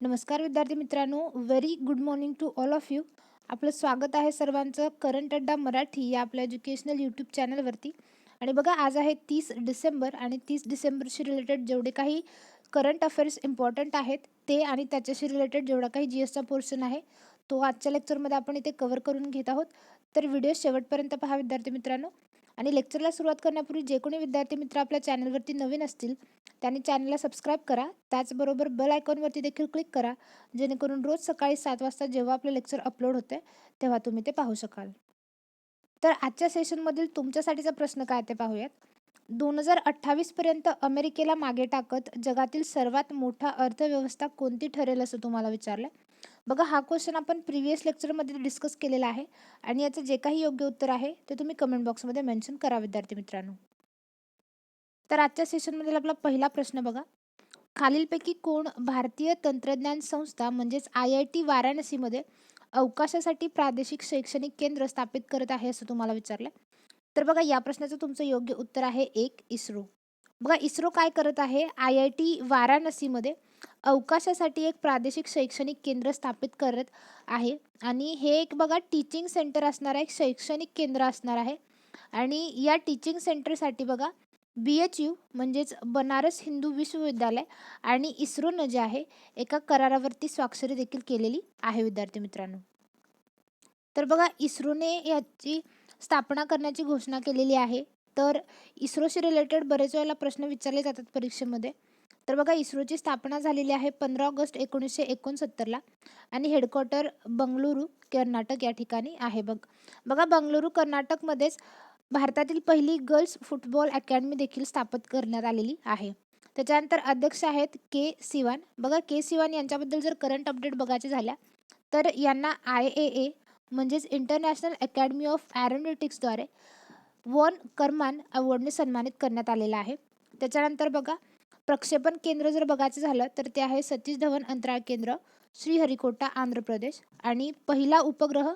नमस्कार विद्यार्थी मित्रांनो very good morning to all of you आपलं स्वागत आहे सर्वांचं करंट अड्डा मराठी या आपल्या एज्युकेशनल यूट्यूब चॅनलवरती आणि बघा आज आहे तीस डिसेंबर आणि तीस डिसेंबरशी रिलेटेड जेवढे काही करंट अफेअर्स इम्पॉर्टंट आहेत ते आणि त्याच्याशी रिलेटेड जेवढा काही जी एसचा पोर्शन आहे तो आजच्या लेक्चरमध्ये आपण इथे कव्हर करून घेत आहोत. तर व्हिडिओ शेवटपर्यंत पहा विद्यार्थी मित्रांनो. आणि लेक्चरला सुरुवात करण्यापूर्वी जे कोणी विद्यार्थी मित्र आपल्या चॅनलवरती नवीन असतील त्यांनी चॅनलला सबस्क्राईब करा. त्याचबरोबर बेल आयकॉनवरती देखील क्लिक करा जेणेकरून रोज सकाळी सात वाजता जेव्हा आपलं लेक्चर अपलोड होते तेव्हा तुम्ही ते पाहू शकाल. तर आजच्या सेशनमधील तुमच्यासाठीचा प्रश्न काय ते पाहूयात. दोन हजार अठ्ठावीसपर्यंत अमेरिकेला मागे टाकत जगातील सर्वात मोठा अर्थव्यवस्था कोणती ठरेल असं तुम्हाला विचारलं बघा हा क्वेश्चन आपण प्रिव्हियस लेक्चरमध्ये डिस्कस केलेला आहे आणि याचं जे काही योग्य उत्तर आहे ते तुम्ही कमेंट बॉक्समध्ये मेन्शन करा विद्यार्थी मित्रांनो. तर आजच्या सेशनमधील आपला पहिला प्रश्न बघा. खालीलपैकी कोण भारतीय तंत्रज्ञान संस्था म्हणजेच आय आय टी वाराणसीमध्ये अवकाशासाठी प्रादेशिक शैक्षणिक केंद्र स्थापित करत आहे असं तुम्हाला विचारलं? तर बघा या प्रश्नाचं तुमचं योग्य उत्तर आहे एक इस्रो. बघा इस्रो काय करत आहे? आय आय टी वाराणसीमध्ये अवकाशासाठी एक प्रादेशिक शैक्षणिक केंद्र स्थापित करत आहे. आणि हे एक बघा टीचिंग सेंटर असणार आहे एक शैक्षणिक केंद्र असणार आहे. आणि या टीचिंग सेंटरसाठी बघा बी एच यू म्हणजेच बनारस हिंदू विश्वविद्यालय आणि इस्रोनं जे आहे एका करारावरती स्वाक्षरी देखील केलेली आहे विद्यार्थी मित्रांनो. तर बघा इस्रोने याची स्थापना करण्याची घोषणा केलेली आहे. तर इस्रोशी रिलेटेड बरेच वेळेला प्रश्न विचारले जातात परीक्षेमध्ये. तर बघा इस्रोची स्थापना झालेली आहे पंधरा ऑगस्ट एकोणीसशे एकोणसत्तरला आणि हेडक्वार्टर बंगळुरू कर्नाटक या ठिकाणी आहे बघ. बघा बंगळुरू कर्नाटकमध्येच भारतातील पहिली गर्ल्स फुटबॉल अकॅडमी देखील स्थापित करण्यात आलेली आहे. त्याच्यानंतर अध्यक्ष आहेत के सिवान. बघा के सिवान यांच्याबद्दल जर करंट अपडेट बघायचे झाल्या तर यांना आय ए ए म्हणजेच इंटरनॅशनल अकॅडमी ऑफ ॲरोनॉटिक्सद्वारे वन करमान अवॉर्डने सन्मानित करण्यात आलेला आहे. त्याच्यानंतर बघा प्रक्षेपण केंद्र जर बघायचं झालं तर ते आहे सतीश धवन अंतराळ केंद्र श्रीहरिकोटा आंध्र प्रदेश. आणि पहिला उपग्रह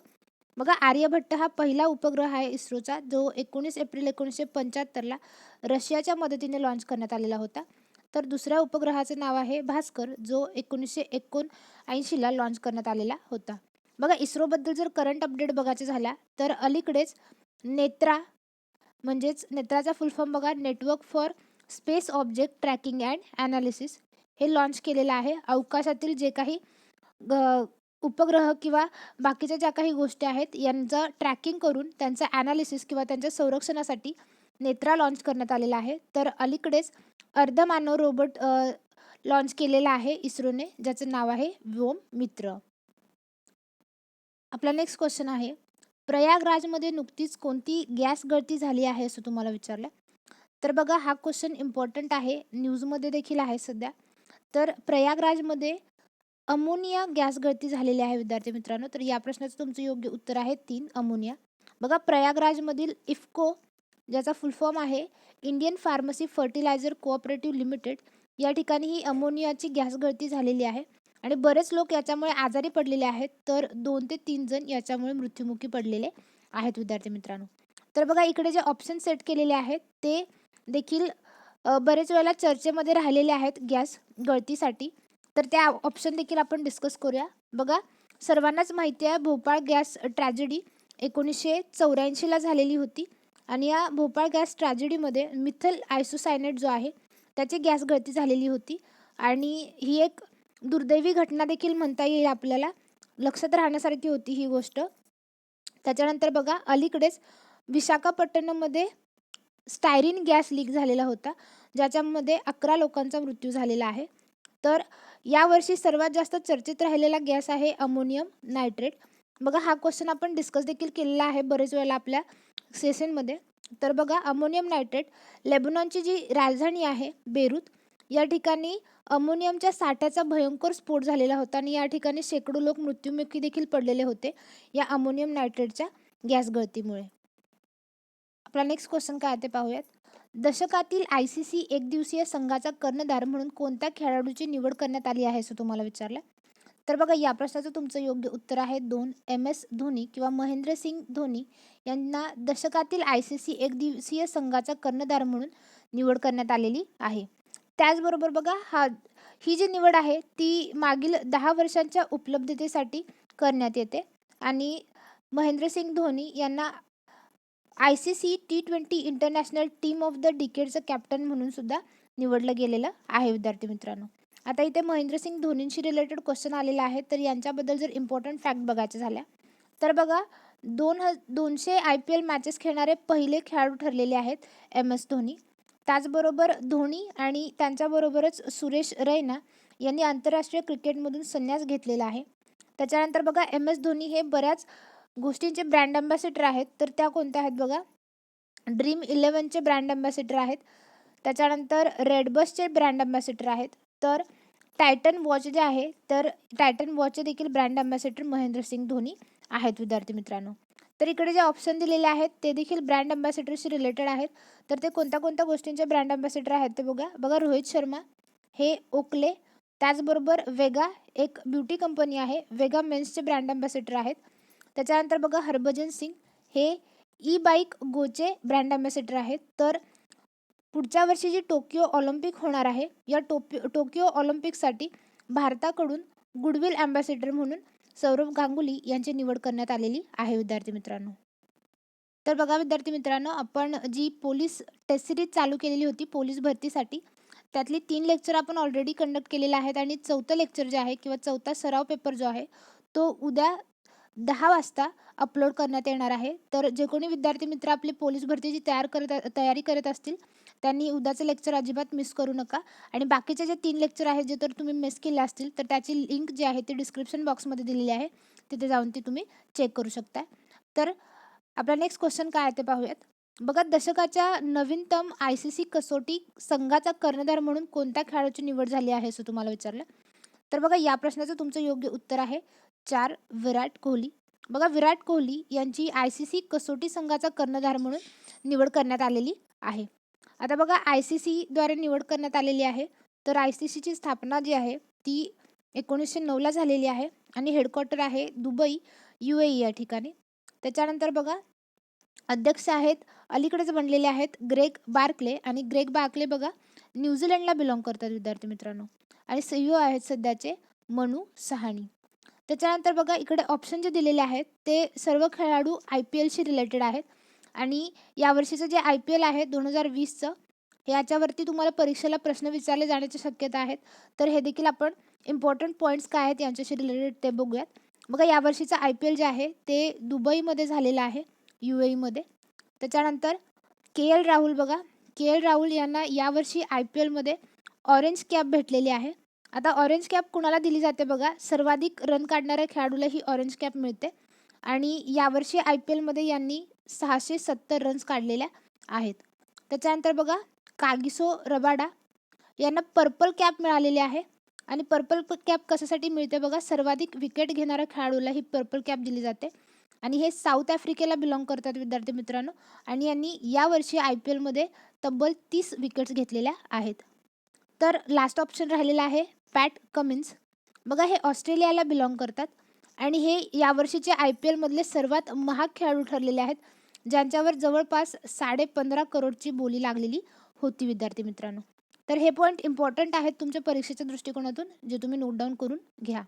बघा आर्यभट्ट हा पहिला उपग्रह आहे इस्रोचा जो एकोणीस एप्रिल एकोणीसशे पंच्याहत्तरला रशियाच्या मदतीने लॉन्च करण्यात आलेला होता. तर दुसऱ्या उपग्रहाचं नाव आहे भास्कर जो एकोणीसशे एकोणऐंशीला लॉन्च करण्यात आलेला होता. बघा इस्रोबद्दल जर करंट अपडेट बघायचं झाला तर अलीकडेच नेत्रा म्हणजेच नेत्राचा फुल फॉर्म बघा network for space object tracking and analysis हे लॉन्च केलेलं आहे. अवकाशातील जे काही उपग्रह किंवा बाकीच्या ज्या काही गोष्टी आहेत यांचं ट्रॅकिंग करून त्यांचं ॲनालिसिस किंवा त्यांच्या संरक्षणासाठी नेत्रा लॉन्च करण्यात आलेला आहे. तर अलीकडेच अर्धमानव रोबोट लॉन्च केलेला आहे इस्रोने ज्याचं नाव आहे व्योम मित्र. आपला नेक्स्ट क्वेश्चन आहे प्रयागराजमध्ये नुकतीच कोणती गॅस गळती झाली आहे असं तुम्हाला विचारलं? तर बघा हा क्वेश्चन इम्पॉर्टंट आहे. न्यूजमध्ये देखील आहे सध्या. तर प्रयागराजमध्ये अमोनिया गॅस गळती झालेली आहे विद्यार्थी मित्रांनो. तर या प्रश्नाचं तुमचं योग्य उत्तर आहे तीन अमोनिया. बघा प्रयागराजमधील इफ्को ज्याचा फुल फॉर्म आहे Indian pharmacy fertiliser cooperative limited या ठिकाणी ही अमोनियाची गॅस गळती झालेली आहे. आणि बरेच लोक याच्यामुळे आजारी पडलेले आहेत तर दोन ते तीन जण याच्यामुळे मृत्युमुखी पडलेले आहेत विद्यार्थी मित्रांनो. तर बघा इकडे जे ऑप्शन सेट केलेले आहेत ते देखील बरेच वेळेला चर्चेमध्ये राहिलेले आहेत गॅस गळतीसाठी. तर त्या ऑप्शन देखील आपण डिस्कस करूया. बघा सर्वांनाच माहिती आहे भोपाळ गॅस ट्रॅजेडी एकोणीसशे चौऱ्याऐंशीला झालेली होती. आणि या भोपाळ गॅस ट्रॅजेडीमध्ये मिथल आयसोसायनेट जो आहे त्याची गॅस गळती झालेली होती. आणि ही एक दुर्दैवी घटना देखील म्हणता येईल आपल्याला. लक्षात राहण्यासारखी होती ही गोष्ट. त्याच्यानंतर बघा अलीकडेच विशाखापट्टणममध्ये स्टायरिन गॅस लीक झालेला होता ज्याच्यामध्ये अकरा लोकांचा मृत्यू झालेला आहे. तर यावर्षी सर्वात जास्त चर्चेत राहिलेला गॅस आहे अमोनियम नायट्रेट. बघा हा क्वेश्चन आपण डिस्कस देखील केलेला आहे बरेच वेळेला आपल्या सेशनमध्ये तर बघा अमोनियम नायट्रेट लेबनॉनची जी राजधानी आहे बेरूत या ठिकाणी अमोनियमच्या साठ्याचा भयंकर स्फोट झालेला होता आणि या ठिकाणी शेकडो लोक मृत्युमुखी देखील पडलेले होते या अमोनियम नायट्रेटच्या गॅस गळतीमुळे आपला नेक्स्ट क्वेश्चन काय ते पाहूयात. दशकातील आय सी सी एकदिवसीय संघाचा कर्णधार म्हणून कोणत्या खेळाडूची निवड करण्यात आली आहे असं तुम्हाला विचारलं? तर बघा या प्रश्नाचं तुमचं योग्य उत्तर आहे दोन एम एस धोनी किंवा महेंद्रसिंग धोनी यांना दशकातील आय सी सी एकदिवसीय संघाचा कर्णधार म्हणून निवड करण्यात आलेली आहे. त्याचबरोबर बघा हा ही जी निवड आहे ती मागील दहा वर्षांच्या उपलब्धतेसाठी करण्यात येते. आणि महेंद्रसिंग धोनी यांना I C C T twenty international team of the डिकेडचं captain म्हणून सुद्धा निवडलं गेलेलं आहे विद्यार्थी मित्रांनो. आता इथे महेंद्रसिंग धोनींशी रिलेटेड क्वेश्चन आलेला आहे तर यांच्याबद्दल जर इम्पॉर्टंट फॅक्ट बघायचं झाल्या तर बघा दोन ह दोनशे आय पी एल मॅचेस खेळणारे पहिले खेळाडू ठरलेले आहेत एम एस धोनी. त्याचबरोबर धोनी आणि त्यांच्याबरोबरच सुरेश रैना यांनी आंतरराष्ट्रीय क्रिकेटमधून संन्यास घेतलेला आहे. त्याच्यानंतर बघा एम एस धोनी हे बऱ्याच गोष्टींचे ब्रँड अँबॅसिडर आहेत. तर त्या कोणत्या आहेत बघा? ड्रीम इलेवनचे ब्रँड अँबॅसिडर आहेत. त्याच्यानंतर रेडबसचे ब्रँड अँबॅसिडर आहेत. तर टायटन वॉच जे आहे तर टायटन वॉचचे देखील ब्रँड अँबॅसिडर महेंद्रसिंग धोनी आहेत विद्यार्थी मित्रांनो. तर इकडे जे ऑप्शन दिलेले आहेत ते देखील ब्रँड अँबॅसिडरशी रिलेटेड आहेत. तर ते कोणत्या कोणत्या गोष्टींचे ब्रँड अँबॅसिडर आहेत ते बघा. बघा रोहित शर्मा हे ओकले त्याचबरोबर वेगा एक ब्युटी कंपनी आहे. वेगा मेन्सचे ब्रँड अँबॅसिडर आहेत. त्याच्यानंतर बघा हरभजन सिंग. हे ई बाईक गोचे ब्रँड अँबॅसिडर आहेत. तर पुढच्या वर्षी जी टोकियो ऑलिम्पिक होणार आहे या टोपि टोकियो ऑलिम्पिकसाठी भारताकडून गुडविल अँबॅसिडर म्हणून सौरभ गांगुली यांची निवड करण्यात आलेली आहे विद्यार्थी मित्रांनो. तर बघा विद्यार्थी मित्रांनो आपण जी पोलीस टेस्ट सिरीज चालू केलेली होती पोलीस भरतीसाठी त्यातली तीन लेक्चर आपण ऑलरेडी कंडक्ट केलेले आहेत आणि चौथं लेक्चर जे आहे किंवा चौथा सराव पेपर जो आहे तो उद्या दहा वाजता अपलोड करण्यात येणार आहे. तर जे कोणी विद्यार्थी मित्र आपली पोलीस भरतीची तयार करत तयारी करत असतील त्यांनी उद्याचं लेक्चर अजिबात मिस करू नका. आणि बाकीचे जे तीन लेक्चर आहेत जे तर तुम्ही मिस केले असतील तर त्याची लिंक जी आहे ती डिस्क्रिप्शन बॉक्समध्ये दिलेली आहे. तिथे जाऊन ती तुम्ही चेक करू शकता. तर आपला नेक्स्ट क्वेश्चन काय आहे ते पाहूयात. बघा दशकाच्या नवीनतम आय सी सी कसोटी संघाचा कर्णधार म्हणून कोणत्या खेळाडूची निवड झाली आहे असं तुम्हाला विचारलं? तर बघा या प्रश्नाचं तुमचं योग्य उत्तर आहे. चार विराट कोहली. बघा विराट कोहली यांची आय सी सी कसोटी संघाचा कर्णधार म्हणून निवड करण्यात आलेली आहे. आता बघा आय सी सीद्वारे निवड करण्यात आलेली आहे. तर आय सी सीची स्थापना जी आहे ती एकोणीसशे नऊला झालेली आहे आणि हेडक्वार्टर आहे दुबई यू ए या ठिकाणी. त्याच्यानंतर बघा अध्यक्ष आहेत अलीकडेच बनलेले आहेत ग्रेग बार्कले आणि ग्रेग बार्कले बघा न्यूझीलंडला बिलॉंग करतात विद्यार्थी मित्रांनो. आणि सीईओ आहेत सध्याचे मनू सहानी. त्याच्यानंतर बघा इकडे ऑप्शन जे दिलेले आहेत ते सर्व खेळाडू आय पी एलशी रिलेटेड आहेत. आणि यावर्षीचं जे आय पी एल आहे दोन हजार वीसचं याच्यावरती तुम्हाला परीक्षेला प्रश्न विचारले जाण्याची शक्यता आहेत. तर हे देखील आपण इम्पॉर्टंट पॉईंट्स काय आहेत यांच्याशी रिलेटेड ते बघूयात. बघा यावर्षीचं आय पी एल जे आहे ते दुबईमध्ये झालेलं आहे यू एमध्ये त्याच्यानंतर के एल राहुल बघा. के एल राहुल यांना यावर्षी आय पी एलमध्ये ऑरेंज कॅप भेटलेली आहे. आता ऑरेंज कॅप कुणाला दिली जाते बघा? सर्वाधिक रन काढणाऱ्या खेळाडूला ही ऑरेंज कॅप मिळते. आणि यावर्षी आय पी एलमध्ये यांनी सहाशे सत्तर रन्स काढलेल्या आहेत. त्याच्यानंतर बघा कागिसो रबाडा यांना पर्पल कॅप मिळालेली आहे. आणि पर्पल कॅप कशासाठी मिळते बघा? सर्वाधिक विकेट घेणाऱ्या खेळाडूला ही पर्पल कॅप दिली जाते. आणि हे साऊथ आफ्रिकेला बिलॉंग करतात विद्यार्थी मित्रांनो. आणि यांनी यावर्षी आय पी एलमध्ये तब्बल तीस विकेट्स घेतलेल्या आहेत. तर लास्ट ऑप्शन राहिलेला आहे पॅट कमिन्स बघा हे ऑस्ट्रेलियाला बिलॉंग करतात आणि हे यावर्षीचे आय पी एलमधले सर्वात महाग खेळाडू ठरलेले आहेत ज्यांच्यावर जवळपास साडे पंधरा करोडची बोली लागलेली होती विद्यार्थी मित्रांनो. तर हे पॉईंट इम्पॉर्टंट आहेत तुमच्या परीक्षेच्या दृष्टिकोनातून जे तुम्ही नोट डाऊन करून घ्या.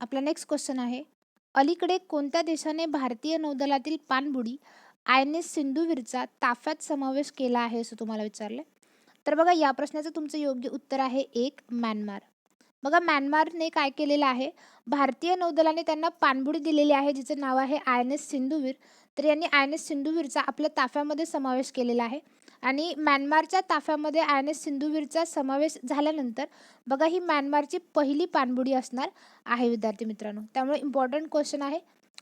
आपला नेक्स्ट क्वेश्चन आहे अलीकडे कोणत्या देशाने भारतीय नौदलातील पाणबुडी आय एन एस सिंधुवीरचा ताफ्यात समावेश केला आहे असं तुम्हाला विचारलं तर बघा या प्रश्नाचं तुमचं योग्य उत्तर आहे एक म्यानमार. बघा म्यानमारने काय केलेलं आहे? भारतीय नौदलाने त्यांना पाणबुडी दिलेली आहे जिचं नाव आहे आय एन एस सिंधुवीर. तर यांनी आय एन एस सिंधुवीरचा आपल्या ताफ्यामध्ये समावेश केलेला आहे. आणि म्यानमारच्या ताफ्यामध्ये आय एन एस सिंधुवीरचा समावेश झाल्यानंतर बघा ही म्यानमारची पहिली पाणबुडी असणार आहे विद्यार्थी मित्रांनो. त्यामुळे इम्पॉर्टंट क्वेश्चन आहे.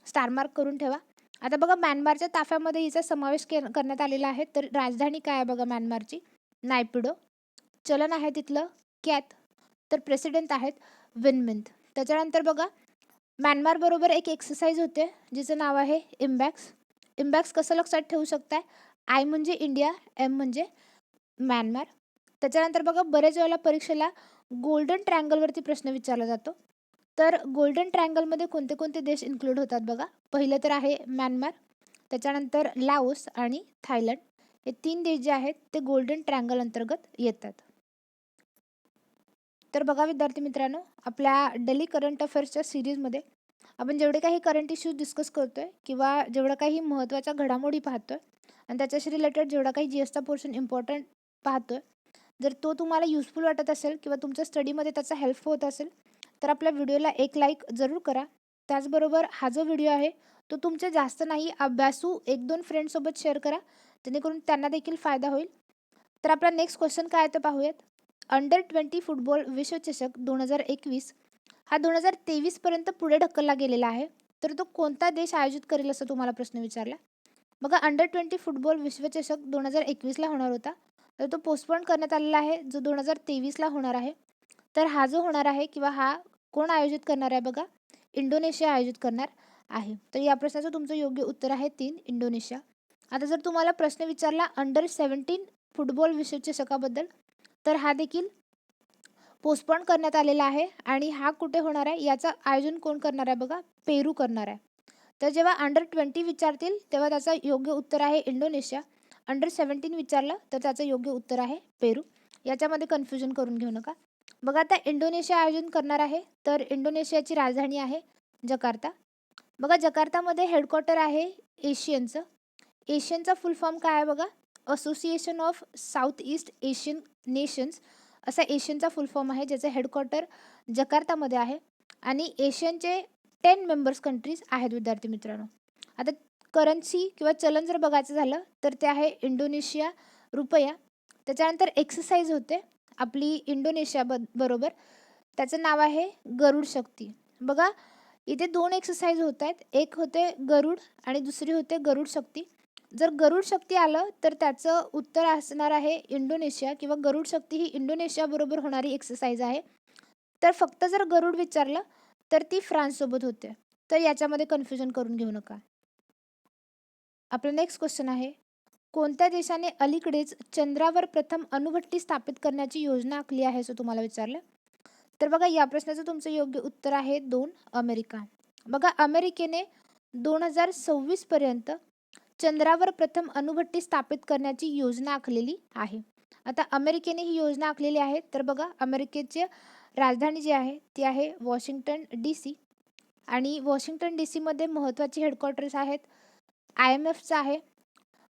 स्टार मार्क करून ठेवा. आता बघा म्यानमारच्या ताफ्यामध्ये हिचा समावेश के करण्यात आलेला आहे. तर राजधानी काय आहे बघा म्यानमारची? नायपिडो चलन आहे तिथलं कॅत तर प्रेसिडेंट आहेत विनमिंत. त्याच्यानंतर बघा म्यानमारबरोबर एक एक्सरसाइज होते जिचं नाव आहे इम्बॅक्स. इम्बॅक्स कसं लक्षात ठेवू शकताय? आय म्हणजे इंडिया एम म्हणजे म्यानमार. त्याच्यानंतर बघा बरेच वेळेला परीक्षेला गोल्डन ट्रँगलवरती प्रश्न विचारला जातो. तर गोल्डन ट्रँगलमध्ये कोणते कोणते देश इन्क्लूड होतात बघा? पहिलं तर आहे म्यानमार त्याच्यानंतर लाओस आणि थायलंड. हे तीन देश जे आहेत ते गोल्डन ट्रँगल अंतर्गत येतात. तर बघा विद्यार्थी मित्रांनो आपल्या डेली करंट अफेअर्सच्या सिरीजमध्ये आपण जेवढे काही करंट इश्यूज डिस्कस करतो आहे किंवा जेवढं काही महत्त्वाच्या घडामोडी पाहतो आहे आणि त्याच्याशी रिलेटेड जेवढा काही जी एसचा पोर्शन इम्पॉर्टंट पाहतो आहे जर तो तुम्हाला युजफुल वाटत असेल किंवा तुमच्या स्टडीमध्ये त्याचा हेल्प होत असेल तर आपल्या व्हिडिओला एक लाईक जरूर करा. त्याचबरोबर हा जो व्हिडिओ आहे तो तुमचे जास्त नाही अभ्यासू एक दोन फ्रेंडसोबत शेअर करा. जेणेकरून त्यांना देखील फायदा होईल. तर आपला नेक्स्ट क्वेश्चन काय आहे ते पाहूयात. अंडर ट्वेंटी फुटबॉल विश्वचषक दोन हजार एकवीस हा दोन हजार तेवीसपर्यंत पुढे ढकलला गेलेला आहे. तर तो कोणता देश आयोजित करेल असं तुम्हाला प्रश्न विचारला? बघा अंडर ट्वेंटी फुटबॉल विश्वचषक दोन हजार एकवीसला होणार होता. तर तो पोस्टपोन करण्यात आलेला आहे जो दोन हजार तेवीसला होणार आहे. तर हा जो होणार आहे किंवा हा कोण आयोजित करणार आहे बघा? इंडोनेशिया आयोजित करणार आहे. तर या प्रश्नाचं तुमचं योग्य उत्तर आहे तीन इंडोनेशिया. आता जर तुम्हाला प्रश्न विचारला अंडर सेवन्टीन फुटबॉल विश्वचषकाबद्दल तर हा देखील पोस्टपोन करण्यात आलेला आहे. आणि हा कुठे होणार आहे? याचं आयोजन कोण करणार आहे बघा? पेरू करणार आहे. तर जेव्हा अंडर ट्वेंटी विचारतील तेव्हा त्याचं योग्य उत्तर आहे इंडोनेशिया. अंडर सेवन्टीन विचारलं तर त्याचं योग्य उत्तर आहे पेरू. याच्यामध्ये कन्फ्युजन करून घेऊ नका. बघा आता इंडोनेशिया आयोजन करणार आहे तर इंडोनेशियाची राजधानी आहे जकार्ता. बघा जकार्तामध्ये हेडक्वार्टर आहे एशियनचं. एशियनचा फुल फॉर्म काय आहे बघा? Association of south east Asian nations असा एशियनचा फुल फॉर्म आहे ज्याचं हेडक्वार्टर जकार्तामध्ये आहे. आणि एशियनचे टेन मेंबर्स कंट्रीज आहेत विद्यार्थी मित्रांनो. आता करन्सी किंवा चलन जर बघायचं झालं तर ते आहे इंडोनेशिया रुपया. त्याच्यानंतर एक्सरसाइज होते आपली इंडोनेशिया ब बरोबर. त्याचं नाव आहे गरुड शक्ती. बघा इथे दोन एक्सरसाइज होत आहेत. एक होते गरुड आणि दुसरी होते गरुड शक्ती. जर गरुड शक्ती आलं तर त्याचं उत्तर असणार आहे इंडोनेशिया किंवा गरुड शक्ती ही इंडोनेशियाबरोबर होणारी एक्सरसाइज आहे. तर फक्त जर गरुड विचारलं तर ती फ्रान्ससोबत होते. तर याच्यामध्ये कन्फ्युजन करून घेऊ नका. आपला नेक्स्ट क्वेश्चन आहे कोणत्या देशाने अलीकडेच चंद्रावर प्रथम अणुभट्टी स्थापित करण्याची योजना आखली आहे असं तुम्हाला विचारलं? तर बघा या प्रश्नाचं तुमचं योग्य उत्तर आहे दोन अमेरिका. बघा अमेरिकेने दोन हजार सव्वीसपर्यंत चंद्रावर प्रथम अणुभट्टी स्थापित करण्याची योजना आखलेली आहे. आता अमेरिकेने ही योजना आखलेली आहे. तर बघा अमेरिकेचे राजधानी जी आहे ती आहे वॉशिंग्टन डी सी. आणि वॉशिंग्टन डी सीमध्ये महत्त्वाचे हेडक्वार्टर्स आहेत. आय एम एफचं आहे.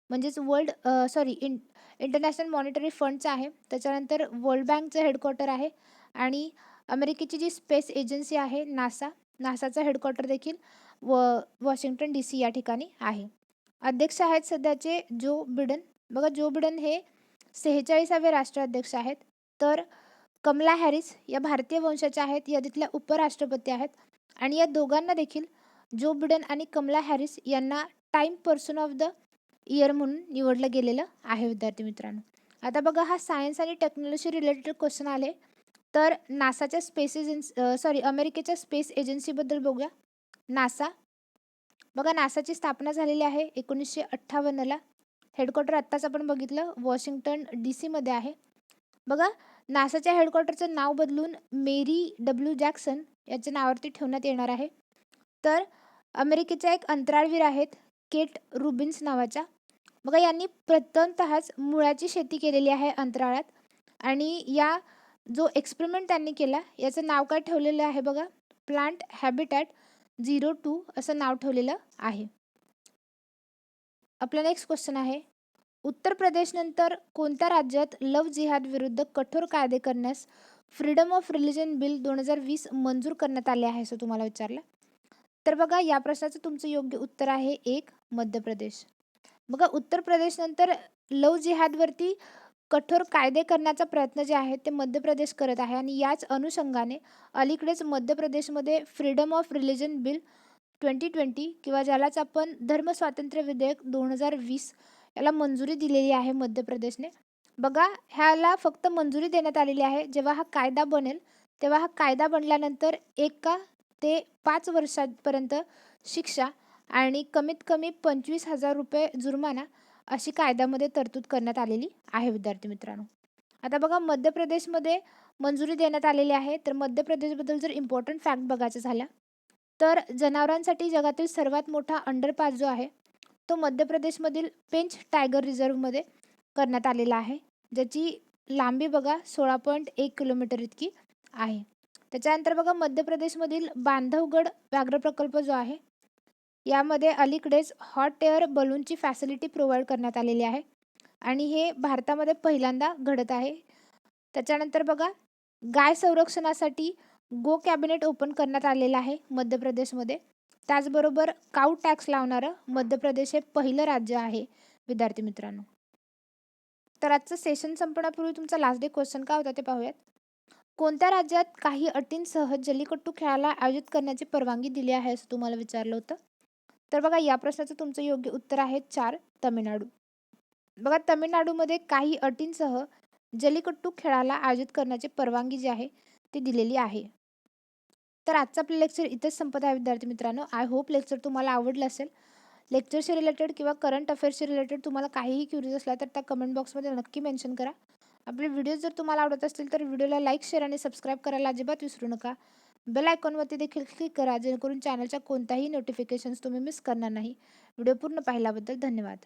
म्हणजेच world sorry in international monetary फंडचं आहे. त्याच्यानंतर वर्ल्ड बँकचं हेडक्वार्टर आहे. आणि अमेरिकेची जी स्पेस एजन्सी आहे नासा नासाचं हेडक्वार्टर देखील व वॉशिंग्टन डी सी या ठिकाणी आहे. अध्यक्ष आहेत सध्याचे जो बिडन. बघा जो बिडन हे सेहेचाळीसावे राष्ट्राध्यक्ष आहेत. तर कमला हॅरिस या भारतीय वंशाच्या आहेत या तिथल्या उपराष्ट्रपती आहेत. आणि या दोघांना देखील जो बिडन आणि कमला हॅरिस यांना time person of the year म्हणून निवडलं गेलेलं आहे विद्यार्थी मित्रांनो. आता बघा हा सायन्स आणि टेक्नॉलॉजी रिलेटेड क्वेश्चन आले. तर नासाच्या स्पेस एजन्सी सॉरी अमेरिकेच्या स्पेस एजन्सीबद्दल बघूया. नासा बघा नासाची स्थापना झालेली आहे एकोणीसशे अठ्ठावन्नला हेडक्वार्टर आत्ताच आपण बघितलं वॉशिंग्टन डी सीमध्ये आहे. बघा नासाच्या हेडक्वार्टरचं नाव बदलून मेरी डब्ल्यू जॅक्सन याच्या नावावरती ठेवण्यात येणार आहे. तर अमेरिकेच्या एक अंतराळवीर आहेत केट रुबिन्स नावाच्या. बघा यांनी प्रथमतःच मुळाची शेती केलेली आहे अंतराळात. आणि या जो एक्सपेरिमेंट त्यांनी केला याचं नाव काय ठेवलेलं आहे बघा प्लांट हॅबिटॅट झिरो टू असं नाव ठेवलेलं आहे. आपला नेक्स्ट क्वेश्चन आहे. उत्तर प्रदेशनंतर कोणत्या राज्यात लव जिहाद विरुद्ध कठोर कायदे करण्यास फ्रीडम ऑफ रिलिजन बिल दोन हजार वीस मंजूर करण्यात आले आहे असं तुम्हाला विचारलं? तर बघा या प्रश्नाचं तुमचं योग्य उत्तर आहे एक मध्य प्रदेश. बघा उत्तर प्रदेशनंतर लव जिहादवरती कठोर कायदे करण्याचा प्रयत्न जे आहे ते मध्य प्रदेश करत आहे आणि याच अनुषंगाने अलीकडेच मध्य प्रदेशमध्ये freedom of religion bill twenty twenty किंवा ज्यालाच आपण धर्म स्वातंत्र्य विधेयक दोन हजार वीस याला मंजुरी दिलेली आहे मध्य प्रदेशने. बघा ह्याला फक्त मंजुरी देण्यात आलेली आहे. जेव्हा हा कायदा बनेल तेव्हा हा कायदा बनल्यानंतर एका ते पाच वर्षापर्यंत शिक्षा आणि कमीत कमी पंचवीस हजार रुपये जुर्माना अशी कायद्यामध्ये तरतूद करण्यात आलेली आहे विद्यार्थी मित्रांनो. आता बघा मध्य प्रदेशमध्ये मंजुरी देण्यात आलेली आहे. तर मध्य प्रदेशबद्दल जर इम्पॉर्टंट फॅक्ट बघायचं झाला तर जनावरांसाठी जगातील सर्वात मोठा अंडरपास जो आहे तो मध्य प्रदेशमधील पेंच टायगर रिझर्वमध्ये करण्यात आलेला आहे. ज्याची लांबी बघा सोळा पॉईंट एक किलोमीटर इतकी आहे. त्याच्यानंतर बघा मध्य प्रदेशमधील बांधवगड व्याघ्र प्रकल्प जो आहे यामध्ये अलीकडेच हॉट एअर बलूनची फॅसिलिटी प्रोव्हाइड करण्यात आलेली आहे. आणि हे भारतामध्ये पहिल्यांदा घडत आहे. त्याच्यानंतर बघा गाय संरक्षणासाठी गो कॅबिनेट ओपन करण्यात आलेलं आहे मध्य प्रदेशमध्ये त्याचबरोबर काऊ टॅक्स लावणारं मध्य प्रदेश हे पहिलं राज्य आहे विद्यार्थी मित्रांनो. तर आजचं सेशन संपण्यापूर्वी तुमचा लास्ट डे क्वेश्चन काय होता ते पाहूयात. कोणत्या राज्यात काही अटींसह जल्लीकट्टू खेळाला आयोजित करण्याची परवानगी दिली आहे असं तुम्हाला विचारलं होतं? तर बघा या प्रश्नाचं तुमचं योग्य उत्तर आहे चार तमिळनाडू. बघा तमिळनाडूमध्ये काही अटींसह जलीकट्टू खेळाला आयोजित करण्याची परवानगी जी आहे ती दिलेली आहे. तर आजचं आपलं लेक्चर इथेच संपत आहे विद्यार्थी मित्रांनो. आय होप लेक्चर तुम्हाला आवडलं असेल. लेक्चरशी रिलेटेड किंवा करंट अफेअर्सशी रिलेटेड तुम्हाला काहीही क्युरीज असला तर त्या कमेंट बॉक्समध्ये नक्की मेन्शन करा. आपले व्हिडिओ जर तुम्हाला आवडत असतील तर व्हिडिओला लाईक शेअर आणि सबस्क्राईब करायला अजिबात विसरू नका. बेल आयकॉनवरती देखील क्लिक करा जेणेकरून चॅनलच्या कोणत्याही नोटिफिकेशन्स तुम्ही मिस करणार नाही. व्हिडिओ पूर्ण पाहिल्याबद्दल धन्यवाद.